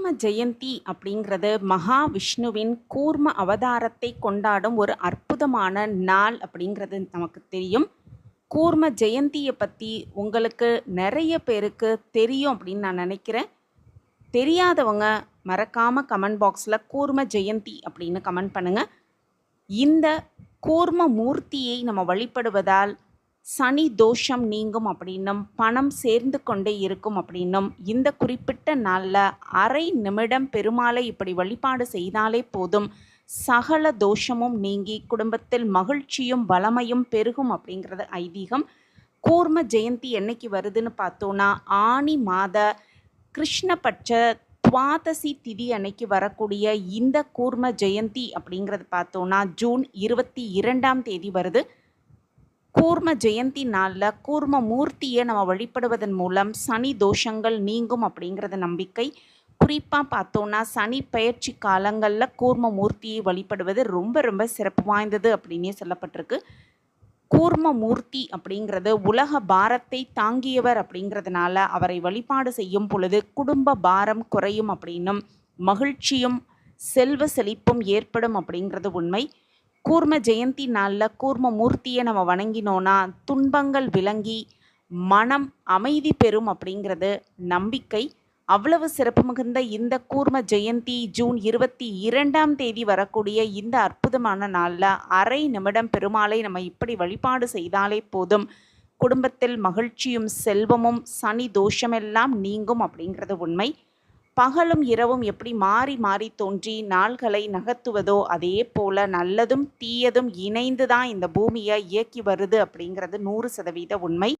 கூர்ம ஜெயந்தி அப்படிங்கிறது மகாவிஷ்ணுவின் கூர்ம அவதாரத்தை கொண்டாடும் ஒரு அற்புதமான நாள் அப்படிங்கிறது நமக்கு தெரியும். கூர்ம ஜெயந்தியை பற்றி உங்களுக்கு நிறைய பேருக்கு தெரியும் அப்படின்னு நான் நினைக்கிறேன். தெரியாதவங்க மறக்காமல் கமெண்ட் பாக்ஸில் கூர்ம ஜெயந்தி அப்படின்னு கமெண்ட் பண்ணுங்கள் இந்த கூர்ம மூர்த்தியை நம்ம வழிபடுவதால் சனி தோஷம் நீங்கும் அப்படின்னும் பணம் சேர்ந்து கொண்டே இருக்கும் அப்படின்னும் இந்த குறிப்பிட்ட நாளில் அரை நிமிடம் பெருமாளை இப்படி வழிபாடு செய்தாலே போதும். சகல தோஷமும் நீங்கி குடும்பத்தில் மகிழ்ச்சியும் வளமையும் பெருகும் அப்படிங்கிறது ஐதீகம். கூர்ம ஜெயந்தி என்னைக்கு வருதுன்னு பார்த்தோன்னா ஆனி மாத கிருஷ்ணபட்ச துவாதசி திதி அன்னைக்கு வரக்கூடிய இந்த கூர்ம ஜெயந்தி அப்படிங்கிறது பார்த்தோன்னா ஜூன் இருபத்தி இரண்டாம் தேதி வருது. கூர்ம ஜெயந்தி நாளில் கூர்ம மூர்த்தியை நம்ம வழிபடுவதன் மூலம் சனி தோஷங்கள் நீங்கும் அப்படிங்கிறது நம்பிக்கை. குறிப்பாக பார்த்தோன்னா சனி பயிற்சி காலங்களில் கூர்ம மூர்த்தியை வழிபடுவது ரொம்ப ரொம்ப சிறப்பு வாய்ந்தது அப்படின்னே சொல்லப்பட்டிருக்கு. கூர்ம மூர்த்தி அப்படிங்கிறது உலக பாரத்தை தாங்கியவர் அப்படிங்கிறதுனால அவரை வழிபாடு செய்யும் பொழுது குடும்ப பாரம் குறையும் அப்படின்னும் மகிழ்ச்சியும் செல்வ செழிப்பும் ஏற்படும் அப்படிங்கிறது உண்மை. கூர்ம ஜெயந்தி நாளில் கூர்ம மூர்த்தியை நம்ம வணங்கினோன்னா துன்பங்கள் விளங்கி மனம் அமைதி பெறும் அப்படிங்கிறது நம்பிக்கை. அவ்வளவு சிறப்பு மிகுந்த இந்த கூர்ம ஜெயந்தி ஜூன் இருபத்தி இரண்டாம் தேதி வரக்கூடிய இந்த அற்புதமான நாளில் அரை நிமிடம் பெருமாளை நம்ம இப்படி வழிபாடு செய்தாலே போதும். குடும்பத்தில் மகிழ்ச்சியும் செல்வமும் சனி தோஷமெல்லாம் நீங்கும் அப்படிங்கிறது உண்மை. பகலும் இரவும் எப்படி மாறி மாறி தோன்றி நாள்களை நகர்த்துவதோ அதே போல நல்லதும் தீயதும் இணைந்து தான் இந்த பூமியை இயக்கி வருது அப்படிங்கிறது நூறு சதவீத உண்மை.